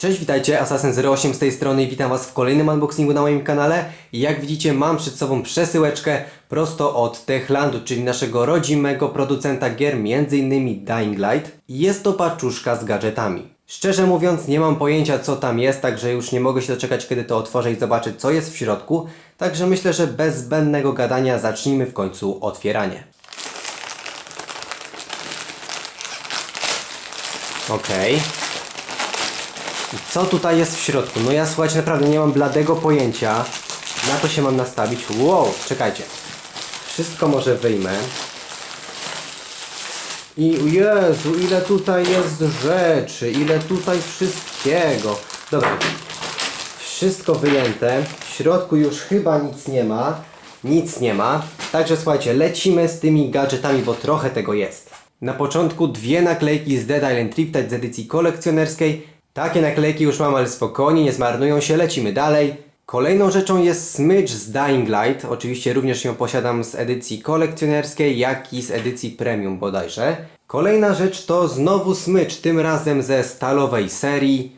Cześć, witajcie, Assassin08 z tej strony i witam Was w kolejnym unboxingu na moim kanale. Jak widzicie mam przed sobą przesyłeczkę prosto od Techlandu, czyli naszego rodzimego producenta gier, m.in. Dying Light. Jest to paczuszka z gadżetami. Szczerze mówiąc nie mam pojęcia co tam jest, także już nie mogę się doczekać kiedy to otworzę i zobaczę co jest w środku. Także myślę, że bez zbędnego gadania zacznijmy w końcu otwieranie. Okej. I Co tutaj jest w środku? No ja słuchajcie, naprawdę nie mam bladego pojęcia. Na to się mam nastawić. Wow, czekajcie. Wszystko może wyjmę. I Jezu, ile tutaj jest rzeczy, ile tutaj wszystkiego. Dobra, wszystko wyjęte. W środku już chyba nic nie ma. Nic nie ma. Także słuchajcie, lecimy z tymi gadżetami, bo trochę tego jest. Na początku dwie naklejki z Dead Island Triptide z edycji kolekcjonerskiej. Takie naklejki już mam, ale spokojnie, nie zmarnują się, lecimy dalej. Kolejną rzeczą jest smycz z Dying Light. Oczywiście również ją posiadam z edycji kolekcjonerskiej, jak i z edycji premium bodajże. Kolejna rzecz to znowu smycz, tym razem ze stalowej serii.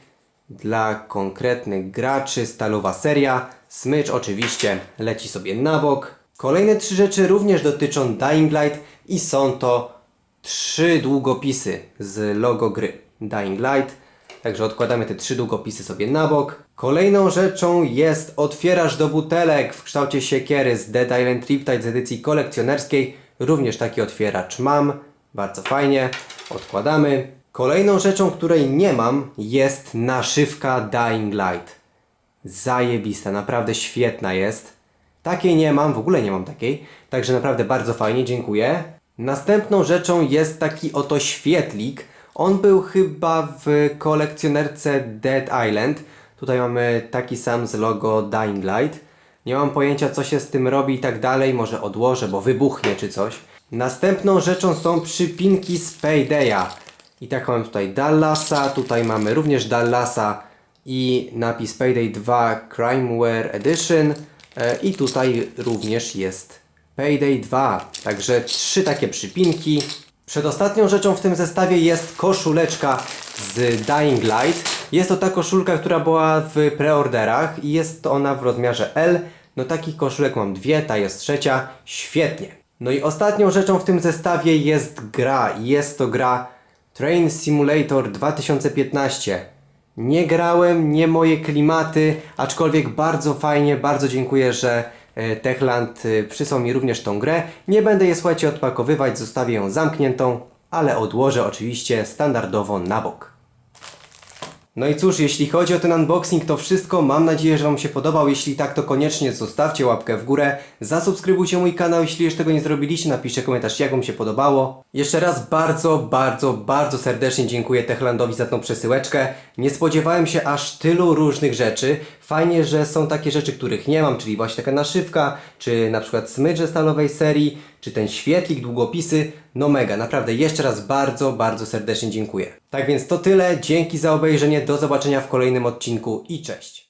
Dla konkretnych graczy stalowa seria. Smycz oczywiście leci sobie na bok. Kolejne trzy rzeczy również dotyczą Dying Light i są to trzy długopisy z logo gry Dying Light. Także odkładamy te trzy długopisy sobie na bok. Kolejną rzeczą jest otwieracz do butelek w kształcie siekiery z Dead Island Triptide z edycji kolekcjonerskiej. Również taki otwieracz mam. Bardzo fajnie. Odkładamy. Kolejną rzeczą, której nie mam jest naszywka Dying Light. Zajebista, naprawdę świetna jest. Takiej nie mam, w ogóle nie mam takiej, także naprawdę bardzo fajnie, dziękuję. Następną rzeczą jest taki oto świetlik. On był chyba w kolekcjonerce Dead Island. Tutaj mamy taki sam z logo Dying Light. Nie mam pojęcia co się z tym robi i tak dalej, może odłożę, bo wybuchnie czy coś. Następną rzeczą są przypinki z Paydaya. I tak mam tutaj Dallasa, tutaj mamy również Dallasa i napis Payday 2 Crimeware Edition e, i tutaj również jest Payday 2. Także trzy takie przypinki. Przedostatnią rzeczą w tym zestawie jest koszuleczka z Dying Light. Jest to ta koszulka, która była w preorderach i jest ona w rozmiarze L. No takich koszulek mam dwie, ta jest trzecia. Świetnie. No i ostatnią rzeczą w tym zestawie jest gra. Jest to gra Train Simulator 2015. Nie grałem, nie moje klimaty, aczkolwiek bardzo fajnie, bardzo dziękuję, że Techland e, przysłał mi również tą grę. Nie będę je słuchajcie odpakowywać, zostawię ją zamkniętą, ale odłożę oczywiście standardowo na bok. No i cóż, jeśli chodzi o ten unboxing, to wszystko. Mam nadzieję, że Wam się podobał. Jeśli tak, to koniecznie zostawcie łapkę w górę. Zasubskrybujcie mój kanał, jeśli jeszcze tego nie zrobiliście. Napiszcie komentarz, jak Wam się podobało. Jeszcze raz bardzo, bardzo, bardzo serdecznie dziękuję Techlandowi za tą przesyłeczkę. Nie spodziewałem się aż tylu różnych rzeczy. Fajnie, że są takie rzeczy, których nie mam, czyli właśnie taka naszywka, czy na przykład smycz ze stalowej serii, czy ten świetlik, długopisy. No mega, naprawdę jeszcze raz bardzo, bardzo serdecznie dziękuję. Tak więc to tyle, dzięki za obejrzenie, do zobaczenia w kolejnym odcinku i cześć.